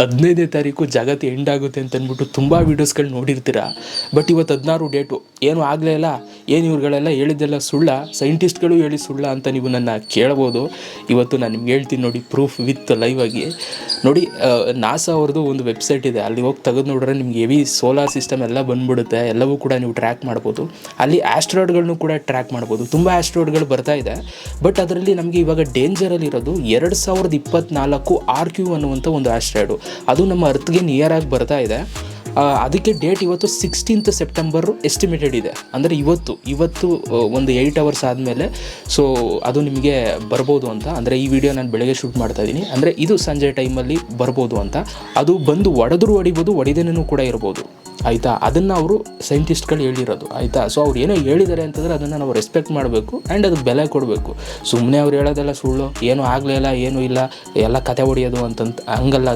ಹದಿನೈದನೇ ತಾರೀಕು ಜಗತ್ತು ಎಂಡ್ ಆಗುತ್ತೆ ಅಂತ ಅಂದ್ಬಿಟ್ಟು ತುಂಬ ವೀಡಿಯೋಸ್ಗಳು ನೋಡಿರ್ತೀರ? ಬಟ್ ಇವತ್ತು ಹದಿನಾರು ಡೇಟು ಏನು ಆಗಲೇ ಇಲ್ಲ. ಏನು ಇವ್ರುಗಳೆಲ್ಲ ಹೇಳಿದ್ದೆಲ್ಲ ಸುಳ್ಳ? ಸೈಂಟಿಸ್ಟ್ಗಳು ಹೇಳಿ ಸುಳ್ಳ ಅಂತ ನೀವು ನನ್ನ ಕೇಳ್ಬೋದು. ಇವತ್ತು ನಾನು ನಿಮ್ಗೆ ಹೇಳ್ತೀನಿ ನೋಡಿ ಪ್ರೂಫ್ ವಿತ್ ಲೈವ್ ಆಗಿ. ನೋಡಿ ನಾಸಾ ಅವ್ರದ್ದು ಒಂದು ವೆಬ್ಸೈಟ್ ಇದೆ. ಅಲ್ಲಿ ಹೋಗಿ ತೆಗೆದು ನೋಡಿದ್ರೆ ನಿಮ್ಗೆ ಹೆವಿ ಸೋಲಾರ್ ಸಿಸ್ಟಮ್ ಎಲ್ಲ ಬಂದ್ಬಿಡುತ್ತೆ. ಎಲ್ಲವೂ ಕೂಡ ನೀವು ಟ್ರ್ಯಾಕ್ ಮಾಡ್ಬೋದು. ಅಲ್ಲಿ ಆ್ಯಸ್ಟ್ರಾಯ್ಡ್ಗಳನ್ನು ಕೂಡ ಟ್ರ್ಯಾಕ್ ಮಾಡ್ಬೋದು. ತುಂಬ ಆಸ್ಟ್ರಾಯ್ಡ್ಗಳು ಬರ್ತಾ ಇದೆ. ಬಟ್ ಅದರಲ್ಲಿ ನಮಗೆ ಇವಾಗ ಡೇಂಜರಲ್ಲಿರೋದು ಎರಡು ಸಾವಿರದ ಇಪ್ಪತ್ತ್ನಾಲ್ಕು ಆರ್ ಕ್ಯೂ ಅನ್ನುವಂಥ ಒಂದು ಆಸ್ಟ್ರಾಯ್ಡು ಅದು ನಮ್ಮ ಅರ್ತ್ಗೆ ನಿಯರ್ ಆಗಿ ಬರ್ತಾ ಇದೆ. ಅದಕ್ಕೆ ಡೇಟ್ ಇವತ್ತು ಸಿಕ್ಸ್ಟೀನ್ತ್ ಸೆಪ್ಟೆಂಬರ್ ಎಸ್ಟಿಮೇಟೆಡ್ ಇದೆ. ಅಂದರೆ ಇವತ್ತು ಇವತ್ತು ಒಂದು ಏಯ್ಟ್ ಅವರ್ಸ್ ಆದಮೇಲೆ ಸೊ ಅದು ನಿಮಗೆ ಬರ್ಬೋದು ಅಂತ. ಅಂದರೆ ಈ ವಿಡಿಯೋ ನಾನು ಬೆಳಗ್ಗೆ ಶೂಟ್ ಮಾಡ್ತಾ ಇದ್ದೀನಿ. ಅಂದರೆ ಇದು ಸಂಜೆ ಟೈಮಲ್ಲಿ ಬರ್ಬೋದು ಅಂತ. ಅದು ಬಂದು ಒಡೆದ್ರು ಹೊಡಿಬೋದು ಒಡಿದೇನೂ ಕೂಡ ಇರ್ಬೋದು. ಆಯಿತಾ? ಅದನ್ನು ಅವರು ಸೈಂಟಿಸ್ಟ್ಗಳು ಹೇಳಿರೋದು. ಆಯಿತಾ? ಸೊ ಅವ್ರು ಏನೋ ಹೇಳಿದ್ದಾರೆ ಅಂತಂದರೆ ಅದನ್ನು ನಾವು ರೆಸ್ಪೆಕ್ಟ್ ಮಾಡಬೇಕು ಆ್ಯಂಡ್ ಅದಕ್ಕೆ ಬೆಲೆ ಕೊಡಬೇಕು. ಸುಮ್ಮನೆ ಅವ್ರು ಹೇಳೋದೆಲ್ಲ ಸುಳ್ಳು. ಏನೂ ಆಗಲೇ ಇಲ್ಲ, ಏನೂ ಇಲ್ಲ. ಎಲ್ಲ ಕತೆ ಹೊಡೆಯೋದು ಅಂತಂತ ಹಂಗಲ್ಲ.